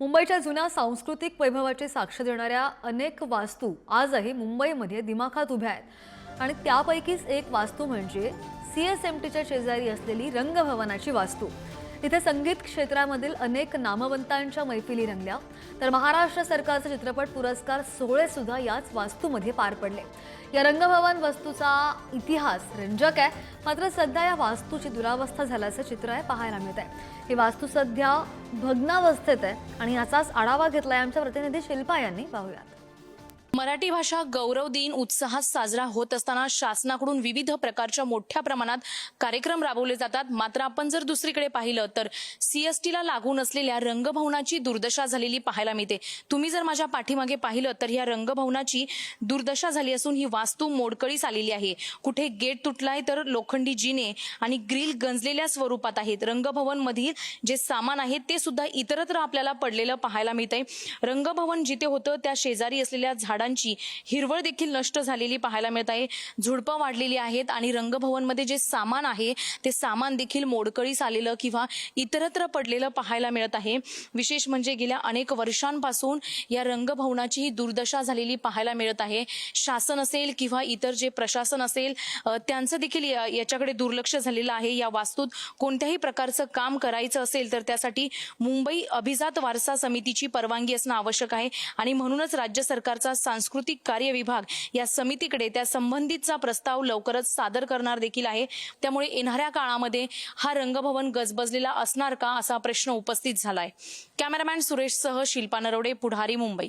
मुंबईच्या जुन्या सांस्कृतिक वैभवाची साक्ष देणाऱ्या अनेक वास्तू आजही मुंबईमध्ये दिमाखात उभ्या आहेत. आणि त्यापैकीच एक वास्तू म्हणजे सी एस एम टीच्या शेजारी असलेली रंगभवनाची वास्तू. इथे संगीत क्षेत्रामधील अनेक नामवंतांच्या मैफिली रंगल्या तर महाराष्ट्र सरकारचा चित्रपट पुरस्कार सोहळे सुद्धा याच वास्तूमध्ये पार पडले. या रंगभवन वस्तूचा इतिहास रंजक आहे मात्र सध्या या वास्तूची दुरावस्था झाल्याचं चित्र आहे पाहायला मिळत आहे ही वास्तू सध्या भग्नावस्थेत आहे. आणि याचाच आढावा घेतलाय आमच्या प्रतिनिधी शिल्पा यांनी. पाहूयात. मराठी भाषा गौरव दिन उत्साहात साजरा होत असताना शासनाकडून विविध प्रकारच्या मोठ्या प्रमाणात कार्यक्रम राबवले जातात. मात्र आपण जर दुसरीकडे पाहिलं तर सीएसटीला लागून असलेल्या रंगभवनाची दुर्दशा झालेली पाहायला मिळते. तुम्ही जर माझ्या पाठीमागे पाहिलं तर ह्या रंगभवनाची दुर्दशा झाली असून ही वास्तू मोडकळीस आलेली आहे. कुठे गेट तुटलाय तर लोखंडी जिने आणि ग्रिल गंजलेल्या स्वरूपात आहेत. रंगभवन मधील जे सामान आहे ते सुद्धा इतरत्र आपल्याला पडलेलं पाहायला मिळतंय. रंगभवन जिथे होतं त्या शेजारी असलेल्या झाड झाडांची हिरवळ देखील नष्ट झालेली पाहायला मिळत आहे. झुडपं वाढलेली आहेत आणि रंगभवनमध्ये जे सामान आहे ते सामान देखील मोडकळीस आलेलं किंवा इतरत्र पडलेलं पाहायला मिळत आहे. विशेष म्हणजे गेल्या अनेक वर्षांपासून या रंगभवनाची ही दुर्दशा झालेली पाहायला मिळत आहे. शासन असेल किंवा इतर जे प्रशासन असेल त्यांचं देखील याच्याकडे दुर्लक्ष झालेलं आहे. या वास्तूत कोणत्याही प्रकारचं काम करायचं असेल तर त्यासाठी मुंबई अभिजात वारसा समितीची परवानगी असणं आवश्यक आहे. आणि म्हणूनच राज्य सरकारचा सांस्कृतिक कार्य विभाग या समितीकडे त्या संबंधितचा प्रस्ताव लवकरच सादर करणार देखील आहे. त्यामुळे येणाऱ्या काळामध्ये हा रंगभवन गजबजलेला असणार का असा प्रश्न उपस्थित झालाय. कॅमेरामॅन सुरेशसह शिल्पा नरवडे पुढारी मुंबई.